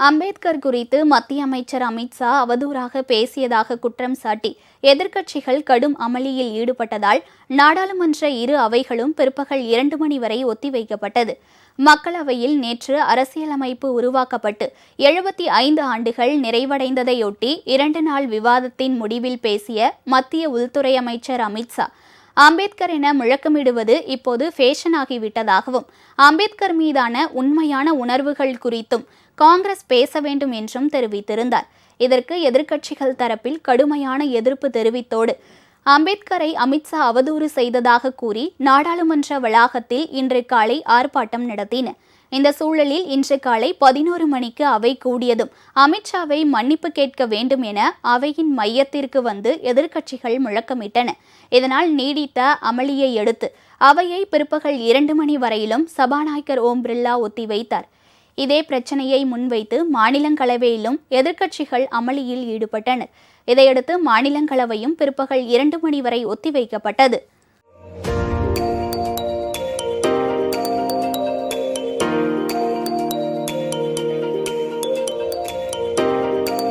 அம்பேத்கர் குறித்து மத்திய அமைச்சர் அமித்ஷா அவதூறாக பேசியதாக குற்றம் சாட்டி எதிர்க்கட்சிகள் கடும் அமளியில் ஈடுபட்டதால் நாடாளுமன்ற இரு அவைகளும் பிற்பகல் இரண்டு மணி வரை ஒத்திவைக்கப்பட்டது. மக்களவையில் நேற்று அரசியலமைப்பு உருவாக்கப்பட்டு எழுபத்தி ஐந்து ஆண்டுகள் நிறைவடைந்ததையொட்டி இரண்டு நாள் விவாதத்தின் முடிவில் பேசிய மத்திய உள்துறை அமைச்சர் அமித்ஷா அம்பேத்கர் என முழக்கமிடுவது இப்போது ஃபேஷன் ஆகிவிட்டதாகவும் அம்பேத்கர் மீதான உண்மையான உணர்வுகள் குறித்தும் காங்கிரஸ் பேச வேண்டும் என்றும் தெரிவித்திருந்தார். இதற்கு எதிர்க்கட்சிகள் தரப்பில் கடுமையான எதிர்ப்பு தெரிவித்தோடு அம்பேத்கரை அமித்ஷா அவதூறு செய்ததாக கூறி நாடாளுமன்ற வளாகத்தில் இன்று காலை ஆர்ப்பாட்டம் நடத்தின இந்த சூழலில் இன்று காலை பதினோரு மணிக்கு அவை கூடியதும் அமித்ஷாவை மன்னிப்பு கேட்க வேண்டும் என அவையின் மையத்திற்கு வந்து எதிர்க்கட்சிகள் முழக்கமிட்டன. இதனால் நீடித்த அமளியை எடுத்து அவையை பிற்பகல் இரண்டு மணி வரையிலும் சபாநாயகர் ஓம் பிர்லா ஒத்திவைத்தார் இதே பிரச்சனையை முன்வைத்து மாநிலங்களவையிலும் எதிர்க்கட்சிகள் அமளியில் ஈடுபட்டனர். இதையடுத்து மாநிலங்களவையும் பிற்பகல் இரண்டு மணி வரை ஒத்திவைக்கப்பட்டது